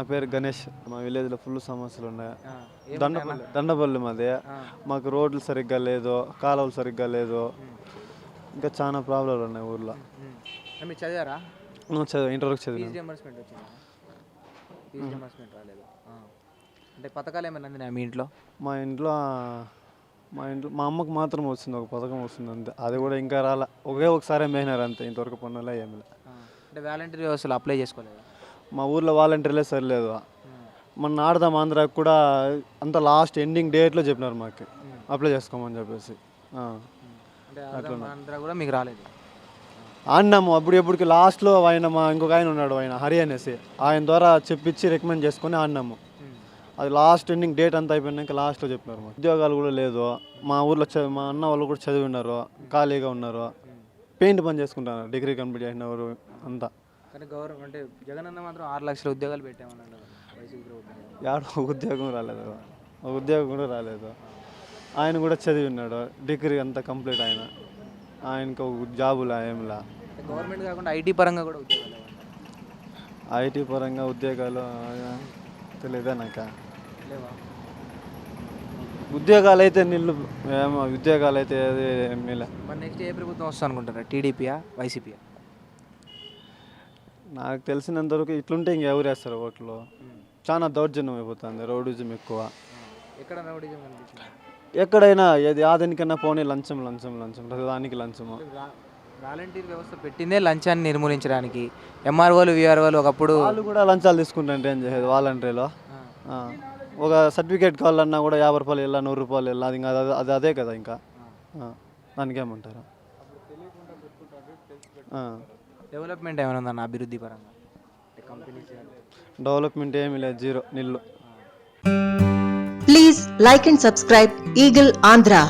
నా పేరు గణేష్. మా విలేజ్లో ఫుల్ సమస్యలు ఉన్నాయి. దండపల్లి దండపల్లి మాది. మాకు రోడ్లు సరిగ్గా లేదు కాలువలు సరిగ్గా లేదు. ఇంకా చాలా ప్రాబ్లాలు ఉన్నాయి ఊర్లో. మీరు చదివారా? నువ్వు చదివి రియంబర్స్మెంట్ రాలేదు. ఆ. అంటే పథకాలు ఏమైనా అందినాయా మీ ఇంట్లో? మా ఇంట్లో మా ఇంట్లో మా అమ్మకు మాత్రం వస్తుంది ఒక పథకం వస్తుంది అంతే. అది కూడా ఇంకా రాలే. ఒకే ఒకసారి మేసినారు అంతే ఇంతవరకు పనులే ఏమి. అంటే వాలంటీర్ వ్యవస్థలు అప్లై చేసుకోలేదా? మా ఊర్లో వాలంటీర్లే సరిలేదు. మన ఆడదాం ఆంధ్రాకి కూడా అంత లాస్ట్ ఎండింగ్ డేట్లో చెప్పినారు మాకు. అప్లై చేసుకోమని చెప్పేసి. ఆంధ్ర కూడా మీకు రాలేదు. ఆడినాము. అప్పుడు ఎప్పటికి లాస్ట్లో ఆయన మా ఇంకొక ఆయన ఉన్నాడు ఆయన హరి అనేసి. ఆయన ద్వారా చెప్పించి రికమెండ్ చేసుకొని ఆడినాము. అది లాస్ట్ ఎండింగ్ డేట్ అంతా అయిపోయినాక లాస్ట్లో చెప్పినారు మాకు. ఉద్యోగాలు కూడా లేదు. మా ఊర్లో మా అన్న వాళ్ళు కూడా చదివి ఉన్నారు ఖాళీగా ఉన్నారు. పెయింట్ పని చేసుకుంటున్నారు డిగ్రీ కంప్లీట్ చేసినవారు అంతా. కానీ గవర్నమెంట్ అంటే జగన్ అన్న మాత్రం ఆరు లక్షల ఉద్యోగాలు పెట్టామన్నాడు వైసీపీ ప్రభుత్వం. యాడ ఉద్యోగం రాలేదు. ఒక ఉద్యోగం కూడా రాలేదు. ఆయన కూడా చదివి ఉన్నాడు. డిగ్రీ అంతా కంప్లీట్ ఆయన ఆయనకు ఒక జాబులా ఏంలా గవర్నమెంట్ కాకుండా ఐటీ పరంగా కూడా ఉద్యోగాలు? ఐటీ పరంగా ఉద్యోగాలు తెలియదా నాక? లేవా? ఉద్యోగాలు అయితే నిల్లు ఏమో ఉద్యోగాలు అయితే అది ఏమీ లే మరి నెక్స్ట్ ఏ ప్రభుత్వం వస్తా అనుకుంటారా టీడీపీయా? వైసీపీయా? నాకు తెలిసినంత వరకు ఇట్లుంటే ఇంక ఎవరు వేస్తారు ఓట్లు? చాలా దౌర్జన్యం అయిపోతుంది రౌడిజం ఎక్కువ. ఎక్కడ రౌడీజం కనిపించింది? ఎక్కడైనా ఏది ఆదానికన్నా పోనీ లంచం లంచం లంచం ప్రతిదానికి లంచము. వాలంటీర్ వ్యవస్థ పెట్టిందే లంచాన్ని నిర్మూలించడానికి. ఎంఆర్ఓలు విఆర్ఓలు ఒకప్పుడు వాళ్ళు కూడా లంచాలు తీసుకుంటుంటే ఏం చేసేది వాలంటీర్లో? ఒక సర్టిఫికేట్ కావాలన్నా కూడా యాభై రూపాయలు వెళ్ళా నూరు రూపాయలు వెళ్ళా అది ఇంకా అది- అది కదా ఇంకా. దానికేమంటారు. డెవలప్మెంట్ ఏమైనా ఉందన్న అభివృద్ధి పరంగా? కంపెనీస్ డెవలప్మెంట్ ఏమీ లేదు జీరో నిల్లు. Please like and subscribe Eagle Andhra.